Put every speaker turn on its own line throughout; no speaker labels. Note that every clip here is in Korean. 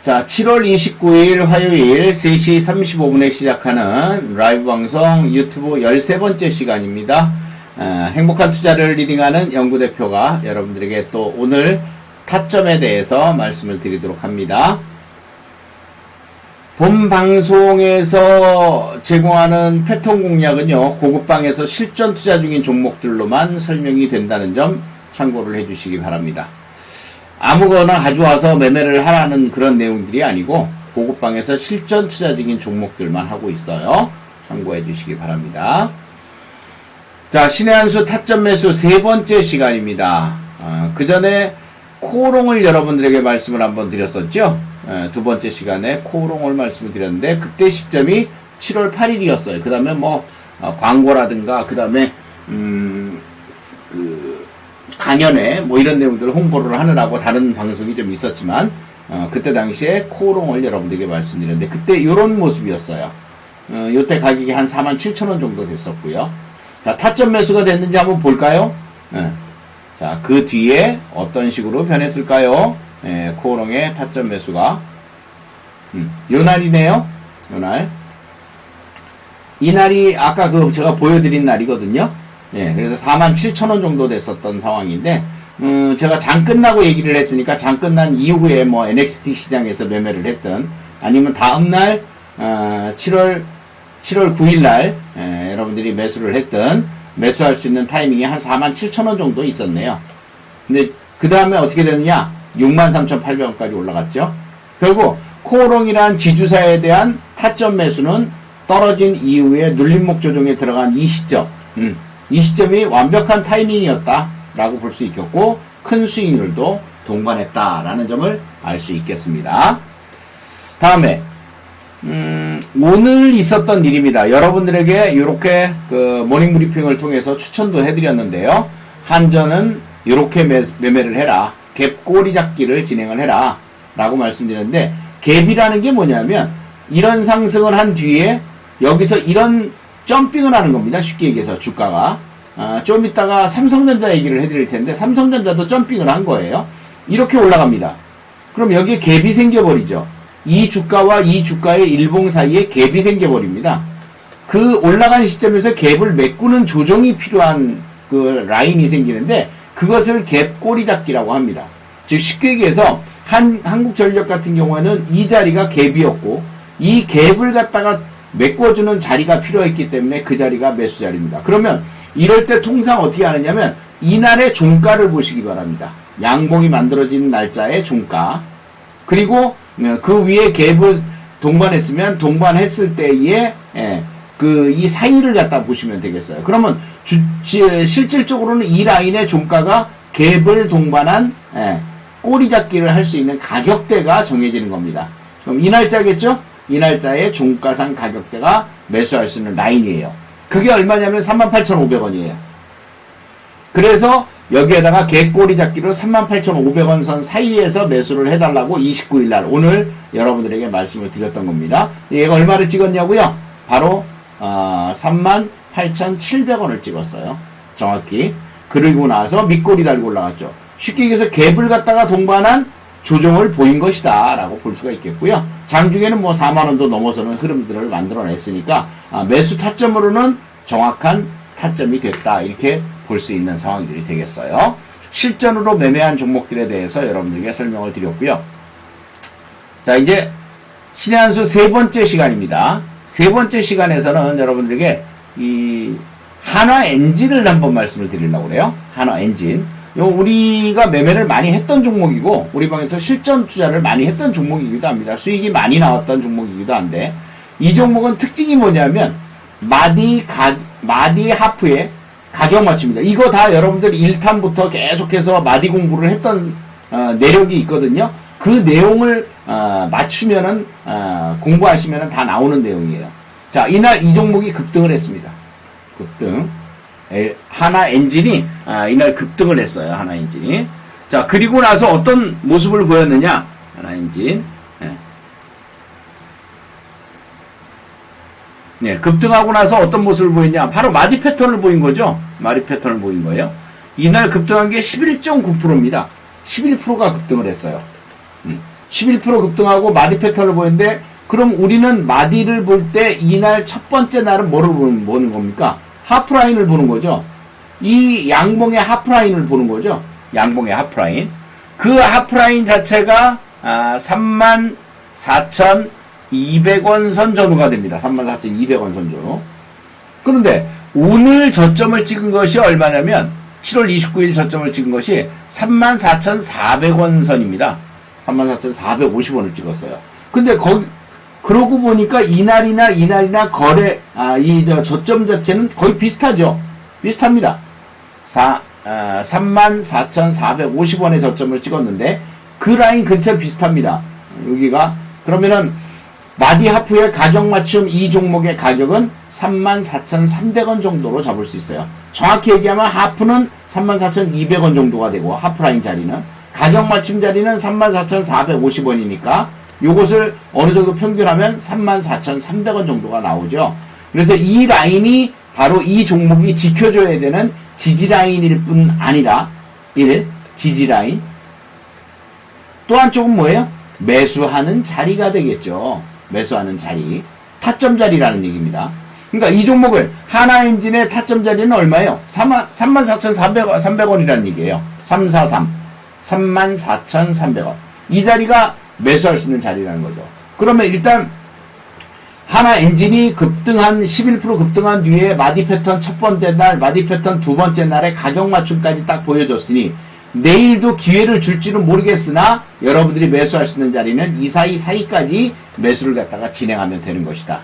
자, 7월 29일 화요일 3시 35분에 시작하는 라이브 방송 유튜브 13번째 시간입니다. 어, 행복한 투자를 리딩하는 연구대표가 여러분들에게 또 오늘 타점에 대해서 말씀을 드리도록 합니다. 본 방송에서 제공하는 패턴 공략은요, 고급방에서 실전 투자 중인 종목들로만 설명이 된다는 점 참고를 해주시기 바랍니다. 아무거나 가져와서 매매를 하라는 그런 내용들이 아니고, 고급방에서 실전 투자 중인 종목들만 하고 있어요. 참고해 주시기 바랍니다. 자, 신의 한수 타점 매수 세 번째 시간입니다. 그 전에 코롱을 여러분들에게 말씀을 한번 드렸었죠. 에, 두 번째 시간에 코롱을 말씀을 드렸는데 그때 시점이 7월 8일이었어요. 그 다음에 뭐 어, 광고라든가 그 다음에 음, 그 강연회 뭐 이런 내용들을 홍보를 하느라고 다른 방송이 좀 있었지만 어, 그때 당시에 코롱을 여러분들에게 말씀드렸는데 그때 이런 모습이었어요. 어, 요때 가격이 한 4만 7천 원 정도 됐었고요. 자 타점 매수가 됐는지 한번 볼까요? 예. 자, 그 뒤에 어떤 식으로 변했을까요? 예, 코롱의 타점 매수가. 음, 요 날이네요. 요 날. 이 날이 아까 그 제가 보여드린 날이거든요. 예, 그래서 4만 7천 원 정도 됐었던 상황인데, 음, 제가 장 끝나고 얘기를 했으니까 장 끝난 이후에 뭐 NXT 시장에서 매매를 했던, 아니면 다음날, 어, 7월, 7월 9일 날, 예, 여러분들이 매수를 했던, 매수할 수 있는 타이밍이 한 4만 7천 원 정도 있었네요. 근데 그 다음에 어떻게 되느냐? 6만 3,800원까지 올라갔죠. 결국 코오롱이란 지주사에 대한 타점 매수는 떨어진 이후에 눌림목 조정에 들어간 이 시점, 음, 이 시점이 완벽한 타이밍이었다 라고 볼 수 있겠고 큰 수익률도 동반했다라는 점을 알 수 있겠습니다. 다음에 음, 오늘 있었던 일입니다. 여러분들에게 이렇게 그 모닝 브리핑을 통해서 추천도 해드렸는데요. 한전은 이렇게 매, 매매를 해라. 갭 꼬리 잡기를 진행을 해라. 라고 말씀드렸는데, 갭이라는 게 뭐냐면, 이런 상승을 한 뒤에 여기서 이런 점핑을 하는 겁니다. 쉽게 얘기해서 주가가. 아, 좀 이따가 삼성전자 얘기를 해드릴 텐데, 삼성전자도 점핑을 한 거예요. 이렇게 올라갑니다. 그럼 여기에 갭이 생겨버리죠. 이 주가와 이 주가의 일봉 사이에 갭이 생겨버립니다. 그 올라간 시점에서 갭을 메꾸는 조정이 필요한 그 라인이 생기는데 그것을 갭 꼬리 잡기라고 합니다. 즉 쉽게 얘기해서 한 한국전력 같은 경우에는 이 자리가 갭이었고 이 갭을 갖다가 메꿔주는 자리가 필요했기 때문에 그 자리가 매수 자리입니다. 그러면 이럴 때 통상 어떻게 하느냐면 이날의 종가를 보시기 바랍니다. 양봉이 만들어진 날짜의 종가 그리고 그 위에 갭을 동반했으면 동반했을 때에 예, 그이 사이를 갖다 보시면 되겠어요. 그러면 주, 지, 실질적으로는 이 라인의 종가가 갭을 동반한 예, 꼬리 잡기를 할 수 있는 가격대가 정해지는 겁니다. 그럼 이 날짜겠죠? 이 날짜의 종가상 가격대가 매수할 수 있는 라인이에요. 그게 얼마냐면 38,500원이에요. 그래서 여기에다가 개꼬리 잡기로 38,500원 선 사이에서 매수를 해달라고 29일 날 오늘 여러분들에게 말씀을 드렸던 겁니다. 얘가 얼마를 찍었냐고요? 바로 어, 38,700원을 찍었어요. 정확히. 그리고 나서 밑꼬리 달고 올라갔죠. 쉽게 얘기해서 갭을 갖다가 동반한 조정을 보인 것이다 라고 볼 수가 있겠고요. 장중에는 뭐 4만원도 넘어서는 흐름들을 만들어냈으니까 아, 매수 타점으로는 정확한 타점이 됐다 이렇게 볼 수 있는 상황들이 되겠어요. 실전으로 매매한 종목들에 대해서 여러분들에게 설명을 드렸고요. 자 이제 신의 한수 세 번째 시간입니다. 세 번째 시간에서는 여러분들에게 이 한화 엔진을 한번 말씀을 드리려고 그래요. 한화 엔진. 요 우리가 매매를 많이 했던 종목이고 우리 방에서 실전 투자를 많이 했던 종목이기도 합니다. 수익이 많이 나왔던 종목이기도 한데 이 종목은 특징이 뭐냐면 마디 가 마디 하프의 가격 맞춥니다. 이거 다 여러분들 1탄부터 계속해서 마디 공부를 했던 어, 내력이 있거든요. 그 내용을 어, 맞추면은 어, 공부하시면은 다 나오는 내용이에요. 자 이날 이 종목이 급등을 했습니다. 급등. 에, 하나 엔진이 아, 이날 급등을 했어요. 하나 엔진이. 자 그리고 나서 어떤 모습을 보였느냐? 하나 엔진. 예. 네, 급등하고 나서 어떤 모습을 보였냐? 바로 마디 패턴을 보인 거죠. 마디 패턴을 보인 거예요. 이날 급등한 게 11.9%입니다. 11%가 급등을 했어요. 음. 11% 급등하고 마디 패턴을 보였는데 그럼 우리는 마디를 볼 때 이날 첫 번째 날은 뭐를 보는 겁니까? 하프라인을 보는 거죠. 이 양봉의 하프라인을 보는 거죠. 양봉의 하프라인. 그 하프라인 자체가 아, 34,200원 선 전후가 됩니다. 34,200원 선 전후. 그런데 오늘 저점을 찍은 것이 얼마냐면 7월 29일 저점을 찍은 것이 34,400원 선입니다. 34,450원을 찍었어요. 근데 거기 그러고 보니까 이날이나 이날이나 거래 아 이 저 저점 자체는 거의 비슷하죠. 비슷합니다. 사, 아, 34,450원의 저점을 찍었는데 그 라인 근처 비슷합니다. 여기가 그러면은 마디 하프의 가격 맞춤 이 종목의 가격은 34,300원 정도로 잡을 수 있어요. 정확히 얘기하면 하프는 34,200원 정도가 되고 하프라인 자리는 가격 맞춤 자리는 34,450원이니까 요것을 어느 정도 평균하면 34,300원 정도가 나오죠. 그래서 이 라인이 바로 이 종목이 지켜줘야 되는 지지 라인일 뿐 아니라 1. 지지 라인 또 한쪽은 뭐예요? 매수하는 자리가 되겠죠. 매수하는 자리. 타점 자리라는 얘기입니다. 그러니까 이 종목을 하나엔진의 타점 자리는 얼마예요? 34,400원, 300원이라는 얘기예요. 343. 34,300원. 이 자리가 매수할 수 있는 자리라는 거죠. 그러면 일단 하나 엔진이 급등한 11% 급등한 뒤에 마디 패턴 첫 번째 날, 마디 패턴 두 번째 날에 가격 맞춤까지 딱 보여줬으니 내일도 기회를 줄지는 모르겠으나 여러분들이 매수할 수 있는 자리는 이 사이 사이까지 매수를 갖다가 진행하면 되는 것이다.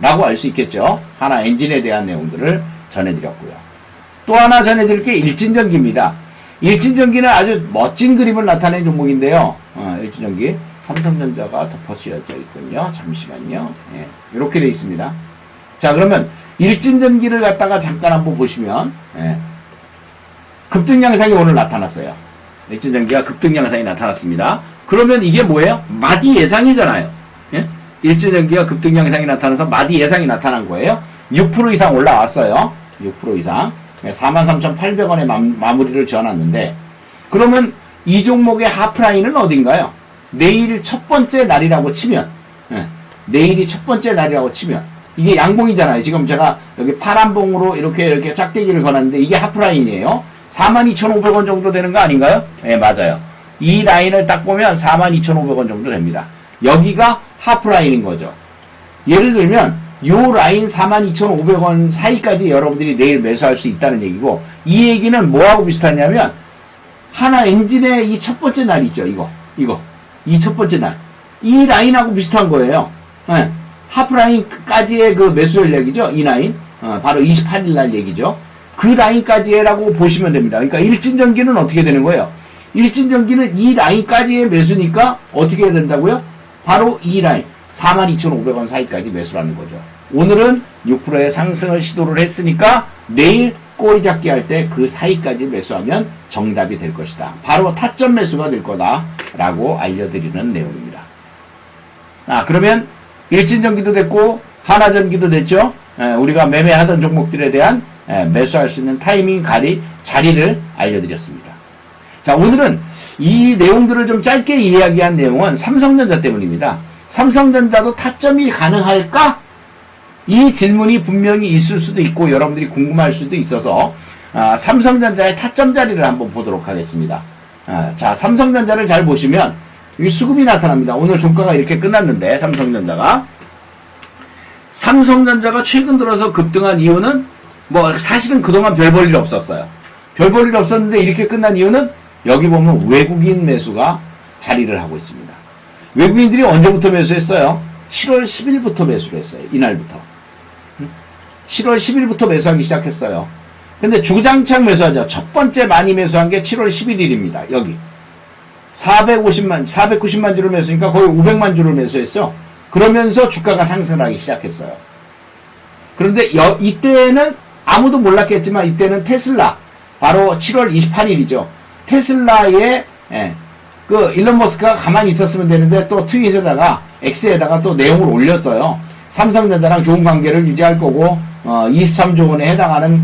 라고 알 수 있겠죠. 하나 엔진에 대한 내용들을 전해드렸고요. 또 하나 전해드릴 게 일진전기입니다. 일진전기는 아주 멋진 그림을 나타낸 종목인데요. 어, 일진전기. 삼성전자가 덮어 씌워져 있군요. 잠시만요. 예, 이렇게 돼 있습니다. 자, 그러면 일진전기를 갖다가 잠깐 한번 보시면, 예, 급등 양상이 오늘 나타났어요. 일진전기가 급등 양상이 나타났습니다. 그러면 이게 뭐예요? 마디 예상이잖아요. 예? 일진전기가 급등 양상이 나타나서 마디 예상이 나타난 거예요. 6% 이상 올라왔어요. 6% 이상. 43,800원에 마 무리를 지어놨는데, 그러면 이 종목의 하프라인은 어딘가요? 내일 첫 번째 날이라고 치면, 예, 내일이 첫 번째 날이라고 치면, 이게 양봉이잖아요. 지금 제가 여기 파란봉으로 이렇게 이렇게 짝대기를 걸었는데, 이게 하프라인이에요. 42,500원 정도 되는 거 아닌가요? 예, 맞아요. 이 라인을 딱 보면 42,500원 정도 됩니다. 여기가 하프라인인 거죠. 예를 들면, 요 라인 42,500원 사이까지 여러분들이 내일 매수할 수 있다는 얘기고, 이 얘기는 뭐하고 비슷하냐면, 하나 엔진의 이 첫 번째 날 있죠, 이거. 이거. 이 첫 번째 날. 이 라인하고 비슷한 거예요. 예. 하프라인까지의 그 매수 전략이죠, 이 라인. 어, 바로 28일 날 얘기죠. 그 라인까지라고 보시면 됩니다. 그러니까 일진전기는 어떻게 되는 거예요? 일진전기는 이 라인까지의 매수니까 어떻게 해야 된다고요? 바로 이 라인. 42,500원 사이까지 매수라는 거죠. 오늘은 6%의 상승을 시도를 했으니까 내일 꼬리 잡기 할 때 그 사이까지 매수하면 정답이 될 것이다. 바로 타점 매수가 될 거다라고 알려드리는 내용입니다. 아 그러면 일진전기도 됐고 하나전기도 됐죠. 에, 우리가 매매하던 종목들에 대한 에, 매수할 수 있는 타이밍 가리 자리를 알려드렸습니다. 자 오늘은 이 내용들을 좀 짧게 이야기한 내용은 삼성전자 때문입니다. 삼성전자도 타점이 가능할까? 이 질문이 분명히 있을 수도 있고 여러분들이 궁금할 수도 있어서 아, 삼성전자의 타점 자리를 한번 보도록 하겠습니다. 아, 자, 삼성전자를 잘 보시면 이 수급이 나타납니다. 오늘 종가가 이렇게 끝났는데 삼성전자가 삼성전자가 최근 들어서 급등한 이유는 뭐 사실은 그동안 별 볼 일 없었어요. 별 볼 일 없었는데 이렇게 끝난 이유는 여기 보면 외국인 매수가 자리를 하고 있습니다. 외국인들이 언제부터 매수했어요? 7월 10일부터 매수를 했어요. 이날부터. 7월 10일부터 매수하기 시작했어요. 근데 주장창 매수하죠. 첫 번째 많이 매수한 게 7월 11일입니다. 여기. 450만, 490만 주를 매수니까 거의 500만 주를 매수했어. 그러면서 주가가 상승하기 시작했어요. 그런데 여, 이때는 아무도 몰랐겠지만 이때는 테슬라 바로 7월 28일이죠. 테슬라의 예, 그 일론 머스크가 가만히 있었으면 되는데 또 트윗에다가 X에다가 또 내용을 올렸어요. 삼성전자랑 좋은 관계를 유지할 거고 어, 23조 원에 해당하는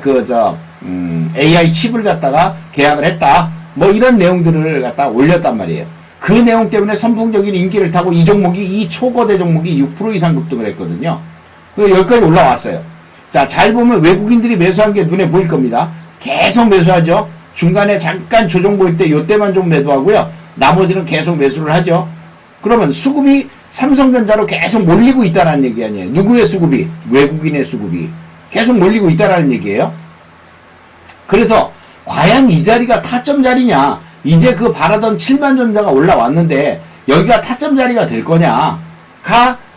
그저 음, AI 칩을 갖다가 계약을 했다. 뭐 이런 내용들을 갖다 올렸단 말이에요. 그 내용 때문에 선풍적인 인기를 타고 이 종목이 이 초거대 종목이 6% 이상 급등을 했거든요. 그래서 여기까지 올라왔어요. 자, 잘 보면 외국인들이 매수한 게 눈에 보일 겁니다. 계속 매수하죠. 중간에 잠깐 조정 보일 때 요때만 좀 매도하고요. 나머지는 계속 매수를 하죠. 그러면 수급이 삼성전자로 계속 몰리고 있다는 얘기 아니에요. 누구의 수급이? 외국인의 수급이. 계속 몰리고 있다는 얘기예요. 그래서 과연 이 자리가 타점 자리냐? 이제 그 바라던 7만 전자가 올라왔는데 여기가 타점 자리가 될 거냐가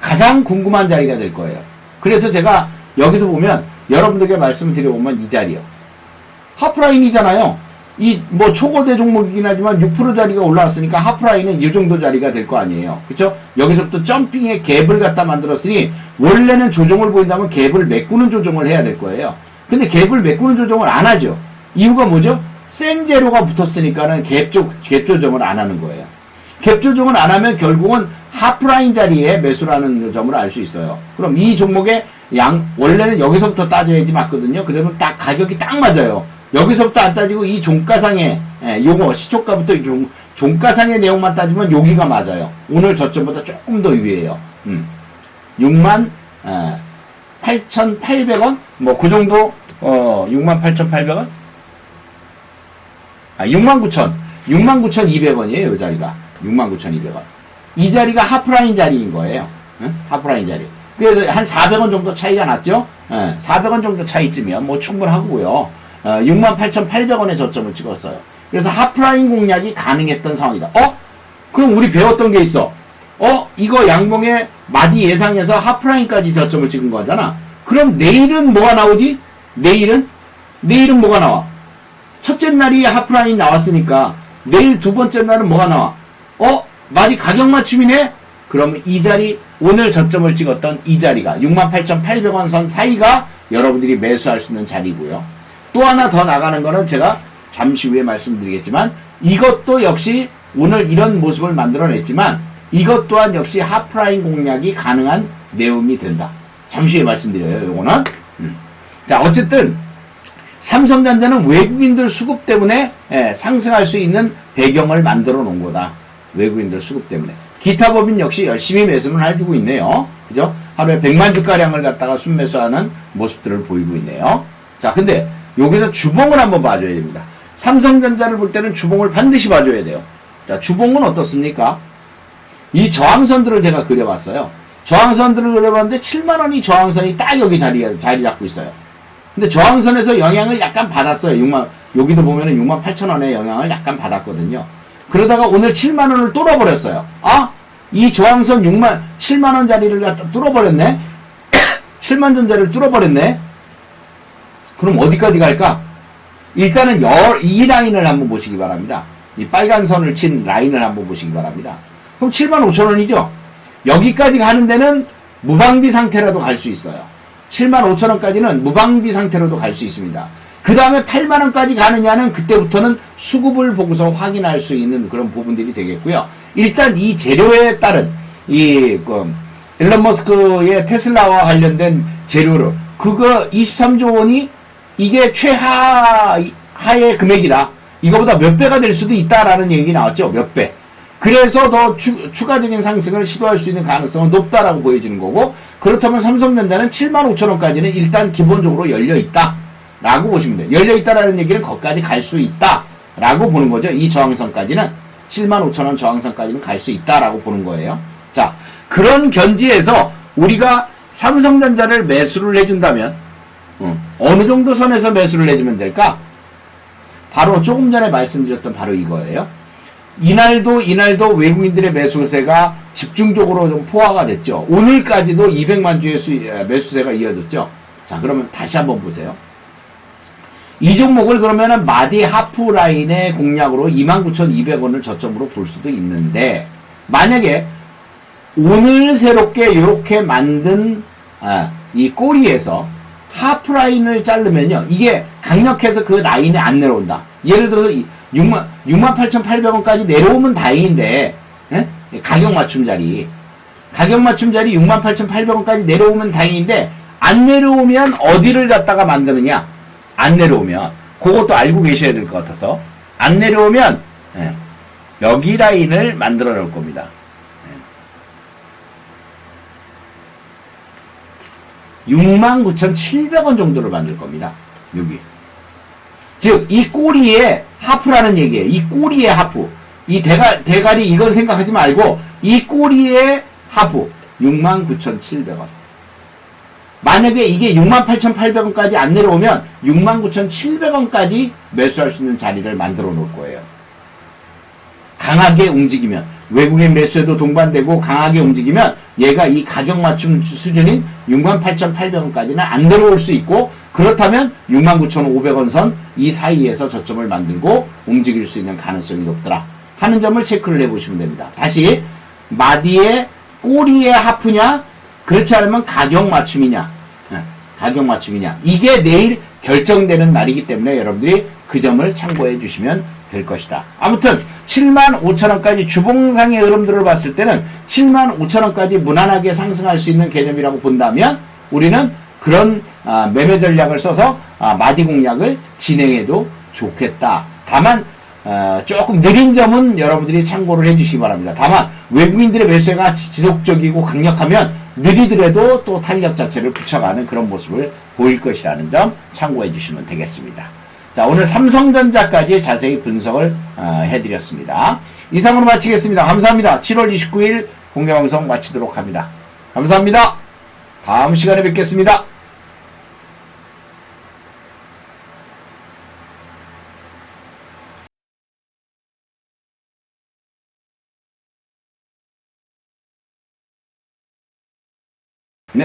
가장 궁금한 자리가 될 거예요. 그래서 제가 여기서 보면 여러분들에게 말씀을 드려보면 이 자리요. 하프라인이잖아요. 이 뭐 초거대 종목이긴 하지만 6% 자리가 올라왔으니까 하프라인은 이 정도 자리가 될 거 아니에요. 그쵸? 여기서부터 점핑의 갭을 갖다 만들었으니 원래는 조정을 보인다면 갭을 메꾸는 조정을 해야 될 거예요. 근데 갭을 메꾸는 조정을 안 하죠. 이유가 뭐죠? 센 재료가 붙었으니까는 갭, 조, 갭 조정을 안 하는 거예요. 갭 조정을 안 하면 결국은 하프라인 자리에 매수라는 점을 알 수 있어요. 그럼 이 종목의 양, 원래는 여기서부터 따져야지 맞거든요. 그러면 딱 가격이 딱 맞아요. 여기서부터 안 따지고 이 종가상의, 예, 요거 시초가부터 종, 종가상의 내용만 따지면 여기가 맞아요. 오늘 저점보다 조금 더 위에요. 음. 6만, 예, 8,800원? 뭐, 그 정도, 어, 6만 8,800원? 아, 69,000. 69,200원이에요, 이 자리가. 69,200원. 이 자리가 하프라인 자리인 거예요. 응? 하프라인 자리. 그래서 한 400원 정도 차이가 났죠? 예, 400원 정도 차이쯤이면 뭐 충분하고요. 어, 68,800원에 저점을 찍었어요. 그래서 하프라인 공략이 가능했던 상황이다. 어? 그럼 우리 배웠던 게 있어. 어? 이거 양봉의 마디 예상에서 하프라인까지 저점을 찍은 거잖아. 그럼 내일은 뭐가 나오지? 내일은? 내일은 뭐가 나와? 첫째 날이 하프라인 나왔으니까 내일 두 번째 날은 뭐가 나와? 어? 마디 가격 맞춤이네? 그러면 이 자리 오늘 저점을 찍었던 이 자리가 68,800원 선 사이가 여러분들이 매수할 수 있는 자리고요. 또 하나 더 나가는 거는 제가 잠시 후에 말씀드리겠지만 이것도 역시 오늘 이런 모습을 만들어냈지만 이것 또한 역시 하프라인 공략이 가능한 내용이 된다. 잠시 후에 말씀드려요. 요거는. 음. 자 어쨌든 삼성전자는 외국인들 수급 때문에 예, 상승할 수 있는 배경을 만들어 놓은 거다. 외국인들 수급 때문에. 기타 법인 역시 열심히 매수는 해주고 있네요. 그죠? 하루에 100만 주가량을 갖다가 순매수하는 모습들을 보이고 있네요. 자, 근데 여기서 주봉을 한번 봐줘야 됩니다. 삼성전자를 볼 때는 주봉을 반드시 봐줘야 돼요. 자, 주봉은 어떻습니까? 이 저항선들을 제가 그려봤어요. 저항선들을 그려봤는데 7만원이 저항선이 딱 여기 자리, 자리 잡고 있어요. 근데 저항선에서 영향을 약간 받았어요. 6만, 여기도 보면은 6만 8천 원의 영향을 약간 받았거든요. 그러다가 오늘 7만 원을 뚫어버렸어요. 아, 이 저항선 6만, 7만 원짜리를 갖다 뚫어버렸네? 7만 전자를 뚫어버렸네? 그럼 어디까지 갈까? 일단은 여, 이 라인을 한번 보시기 바랍니다. 이 빨간 선을 친 라인을 한번 보시기 바랍니다. 그럼 7만 5천 원이죠? 여기까지 가는 데는 무방비 상태라도 갈 수 있어요. 7만 5천 원까지는 무방비 상태로도 갈 수 있습니다. 그 다음에 8만 원까지 가느냐는 그때부터는 수급을 보고서 확인할 수 있는 그런 부분들이 되겠고요. 일단 이 재료에 따른 이 그, 일론 머스크의 테슬라와 관련된 재료를 그거 23조 원이 이게 최하의 금액이다. 이거보다 몇 배가 될 수도 있다라는 얘기 나왔죠. 몇 배. 그래서 더 추, 추가적인 상승을 시도할 수 있는 가능성은 높다라고 보여지는 거고 그렇다면 삼성전자는 7만 5천 원까지는 일단 기본적으로 열려 있다 라고 보시면 돼요 열려 있다라는 얘기는 거기까지 갈 수 있다 라고 보는 거죠 이 저항선까지는 7만 5천 원 저항선까지는 갈 수 있다라고 보는 거예요 자 그런 견지에서 우리가 삼성전자를 매수를 해준다면 어, 어느 정도 선에서 매수를 해주면 될까 바로 조금 전에 말씀드렸던 바로 이거예요 이날도 이날도 외국인들의 매수세가 집중적으로 좀 포화가 됐죠. 오늘까지도 200만 주의 수, 매수세가 이어졌죠. 자, 그러면 다시 한번 보세요. 이 종목을 그러면은 마디 하프 라인의 공략으로 29,200원을 저점으로 볼 수도 있는데 만약에 오늘 새롭게 이렇게 만든 아, 이 꼬리에서 하프 라인을 자르면요. 이게 강력해서 그 라인에 안 내려온다. 예를 들어서 6만 68,800원까지 내려오면 다행인데 에? 가격 맞춤 자리 가격 맞춤 자리 68,800원까지 내려오면 다행인데 안 내려오면 어디를 갖다가 만드느냐 안 내려오면 그것도 알고 계셔야 될 것 같아서 안 내려오면 에, 여기 라인을 만들어 놓을 겁니다. 69,700원 정도를 만들 겁니다. 여기. 즉, 이 꼬리에 하프라는 얘기예요. 이 꼬리에 하프. 이 대가, 대가리 이건 생각하지 말고, 이 꼬리에 하프. 69,700원. 만약에 이게 68,800원까지 안 내려오면 69,700원까지 매수할 수 있는 자리를 만들어 놓을 거예요. 강하게 움직이면 외국인 매수에도 동반되고 강하게 움직이면 얘가 이 가격 맞춤 수준인 68,800원까지는 안 내려올 수 있고 그렇다면 69,500원 선 이 사이에서 저점을 만들고 움직일 수 있는 가능성이 높더라 하는 점을 체크를 해보시면 됩니다. 다시 마디의 꼬리의 하프냐? 그렇지 않으면 가격 맞춤이냐? 예, 가격 맞춤이냐? 이게 내일 결정되는 날이기 때문에 여러분들이 그 점을 참고해 주시면 될 것이다. 아무튼 7만 5천원까지 주봉상의 흐름들을 봤을 때는 7만 5천원까지 무난하게 상승할 수 있는 개념이라고 본다면 우리는 그런 아, 매매 전략을 써서 아, 마디 공략을 진행해도 좋겠다. 다만 어, 조금 느린 점은 여러분들이 참고를 해주시기 바랍니다. 다만 외국인들의 매수가 지- 지속적이고 강력하면 느리더라도 또 탄력 자체를 붙여가는 그런 모습을 보일 것이라는 점 참고해 주시면 되겠습니다. 자 오늘 삼성전자까지 자세히 분석을 어, 해드렸습니다. 이상으로 마치겠습니다. 감사합니다. 7월 29일 공개방송 마치도록 합니다. 감사합니다. 다음 시간에 뵙겠습니다.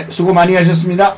네, 수고 많이 하셨습니다.